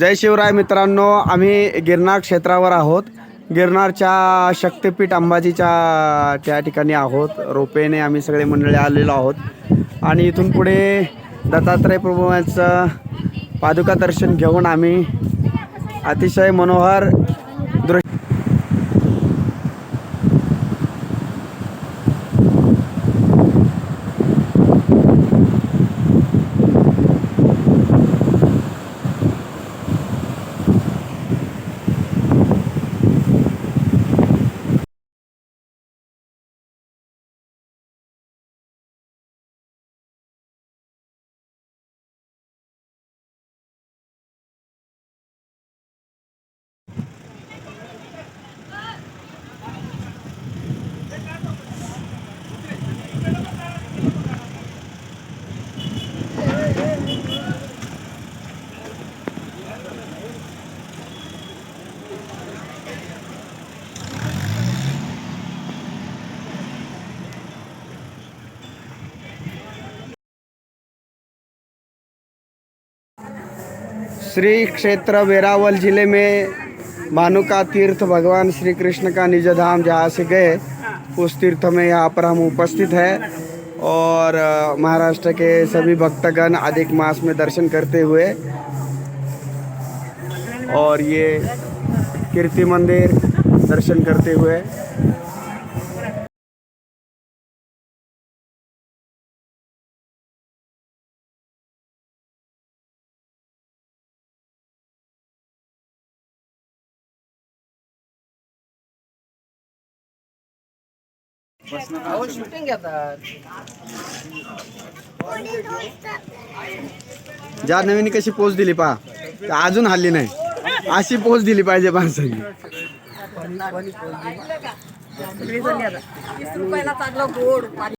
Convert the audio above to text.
जय शिवराय मित्रांनो आम्ही गिरनार क्षेत्रावर आहोत. गिरनारच्या शक्तिपीठ अंबाजीच्या त्या ठिकाणी आहोत. रोपेने आम्ही सगळे मंडळी आलेलो आहोत. आणि इथून पुढे दत्तात्रय प्रभूंचं पादुका दर्शन घेऊन आम्ही अतिशय मनोहर दृश्य श्री क्षेत्र वेरावल ज़िले में भानुका तीर्थ भगवान श्री कृष्ण का निज धाम जहाँ से गए, उस तीर्थ में यहाँ पर हम उपस्थित हैं और महाराष्ट्र के सभी भक्तगण अधिक मास में दर्शन करते हुए और ये कीर्ति मंदिर दर्शन करते हुए अहो घेतात ज्या नवीन कशी पोच दिली पहा. तर अजून हल्ली नाही. अशी पोच दिली पाहिजे माणसांनी. तीस रुपयाला चांगलं गोड